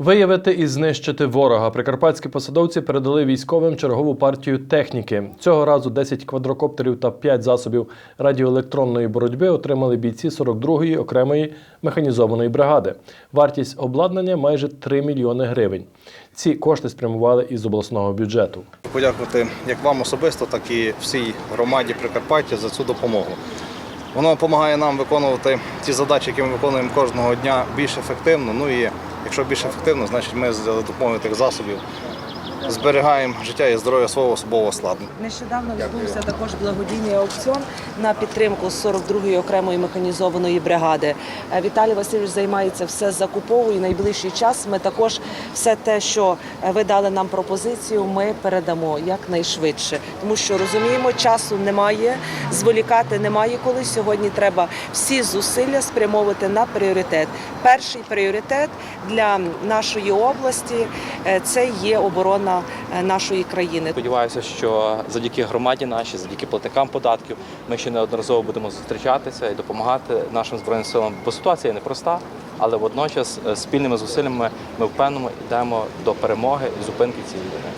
Виявити і знищити ворога. Прикарпатські посадовці передали військовим чергову партію техніки. Цього разу 10 квадрокоптерів та 5 засобів радіоелектронної боротьби отримали бійці 42-ї окремої механізованої бригади. Вартість обладнання майже 3 мільйони гривень. Ці кошти спрямували із обласного бюджету. Подякувати як вам особисто, так і всій громаді Прикарпаття за цю допомогу. Воно допомагає нам виконувати ті задачі, які ми виконуємо кожного дня більш ефективно. Ну і якщо більш ефективно, значить ми за допомогою тих засобів зберігаємо життя і здоров'я свого особового складу. Нещодавно відбувся також благодійний аукціон на підтримку 42-ї окремої механізованої бригади. Е, Віталій Васильович займається все закуповою. Найближчий час ми також все те, що е, ви дали нам пропозицію, ми передамо якнайшвидше, тому що розуміємо, часу немає, зволікати немає коли. Сьогодні треба всі зусилля спрямовувати на пріоритет. Перший пріоритет для нашої області це є оборона е, нашої країни. Сподіваюся, що завдяки громаді нашій, завдяки платникам податків, ми ще неодноразово будемо зустрічатися і допомагати нашим збройним силам. Бо ситуація непроста, але водночас е, спільними зусиллями ми впевнено йдемо до перемоги і зупинки цієї війни.